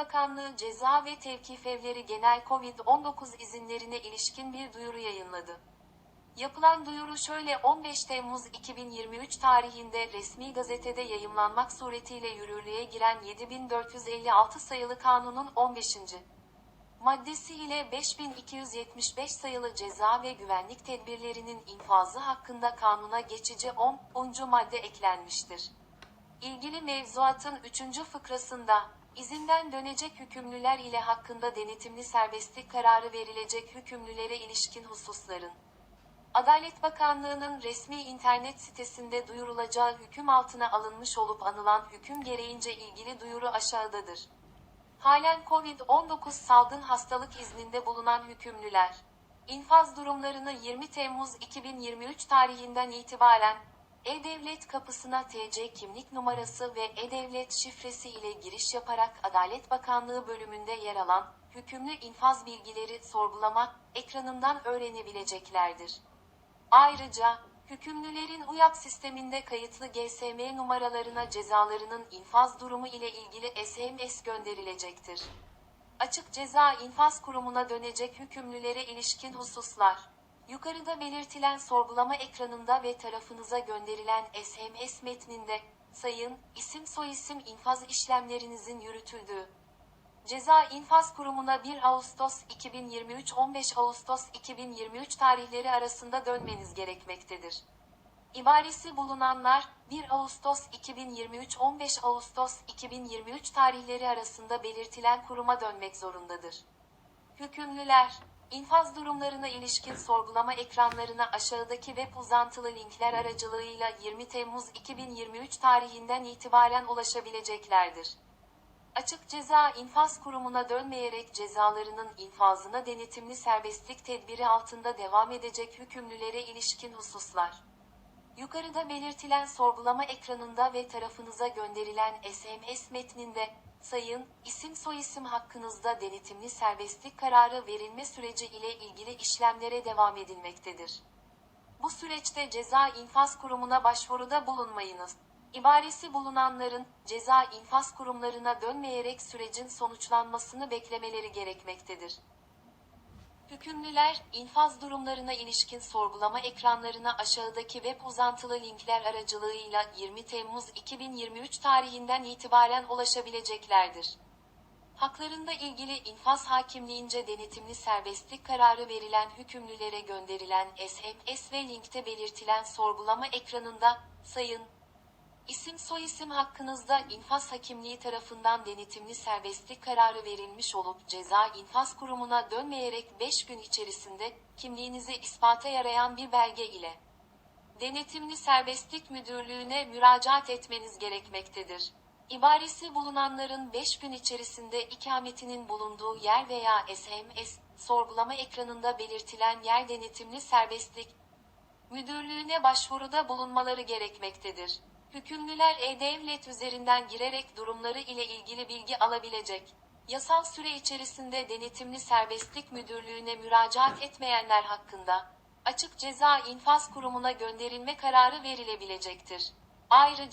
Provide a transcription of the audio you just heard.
Bakanlığı Ceza ve Tevkif Evleri Genel Covid-19 izinlerine ilişkin bir duyuru yayınladı. Yapılan duyuru şöyle 15 Temmuz 2023 tarihinde resmi gazetede yayımlanmak suretiyle yürürlüğe giren 7456 sayılı kanunun 15. maddesi ile 5275 sayılı ceza ve güvenlik tedbirlerinin infazı hakkında kanuna geçici 10. madde eklenmiştir. İlgili mevzuatın 3. fıkrasında, izinden dönecek hükümlüler ile hakkında denetimli serbestlik kararı verilecek hükümlülere ilişkin hususların, Adalet Bakanlığı'nın resmi internet sitesinde duyurulacağı hüküm altına alınmış olup anılan hüküm gereğince ilgili duyuru aşağıdadır. Halen COVID-19 salgın hastalık izninde bulunan hükümlüler, infaz durumlarını 20 Temmuz 2023 tarihinden itibaren E-Devlet kapısına TC kimlik numarası ve E-Devlet şifresi ile giriş yaparak Adalet Bakanlığı bölümünde yer alan hükümlü infaz bilgileri sorgulama ekranından öğrenebileceklerdir. Ayrıca, hükümlülerin UYAP sisteminde kayıtlı GSM numaralarına cezalarının infaz durumu ile ilgili SMS gönderilecektir. Açık Ceza İnfaz Kurumu'na dönecek hükümlülere ilişkin hususlar. Yukarıda belirtilen sorgulama ekranında ve tarafınıza gönderilen SMS metninde, sayın, isim soyisim infaz işlemlerinizin yürütüldüğü, Ceza İnfaz Kurumu'na 1 Ağustos 2023 15 Ağustos 2023 tarihleri arasında dönmeniz gerekmektedir. İbaresi bulunanlar 1 Ağustos 2023 15 Ağustos 2023 tarihleri arasında belirtilen kuruma dönmek zorundadır. Hükümlüler, infaz durumlarına ilişkin sorgulama ekranlarına aşağıdaki web uzantılı linkler aracılığıyla 20 Temmuz 2023 tarihinden itibaren ulaşabileceklerdir. Açık Ceza İnfaz Kurumu'na dönmeyerek cezalarının infazına denetimli serbestlik tedbiri altında devam edecek hükümlülere ilişkin hususlar. Yukarıda belirtilen sorgulama ekranında ve tarafınıza gönderilen SMS metninde, sayın, isim soyisim hakkınızda denetimli serbestlik kararı verilme süreci ile ilgili işlemlere devam edilmektedir. Bu süreçte Ceza İnfaz Kurumu'na başvuruda bulunmayınız. İbaresi bulunanların ceza infaz kurumlarına dönmeyerek sürecin sonuçlanmasını beklemeleri gerekmektedir. Hükümlüler, infaz durumlarına ilişkin sorgulama ekranlarına aşağıdaki web uzantılı linkler aracılığıyla 20 Temmuz 2023 tarihinden itibaren ulaşabileceklerdir. Haklarında ilgili infaz hakimliğince denetimli serbestlik kararı verilen hükümlülere gönderilen SMS ve linkte belirtilen sorgulama ekranında, sayın, İsim soyisim hakkınızda infaz hakimliği tarafından denetimli serbestlik kararı verilmiş olup ceza infaz kurumuna dönmeyerek 5 gün içerisinde kimliğinizi ispata yarayan bir belge ile denetimli serbestlik müdürlüğüne müracaat etmeniz gerekmektedir. İbaresi bulunanların 5 gün içerisinde ikametinin bulunduğu yer veya SMS, sorgulama ekranında belirtilen yer denetimli serbestlik müdürlüğüne başvuruda bulunmaları gerekmektedir. Hükümlüler E-Devlet üzerinden girerek durumları ile ilgili bilgi alabilecek. Yasal süre içerisinde denetimli serbestlik müdürlüğüne müracaat etmeyenler hakkında açık ceza infaz kurumuna gönderilme kararı verilebilecektir. Ayrıca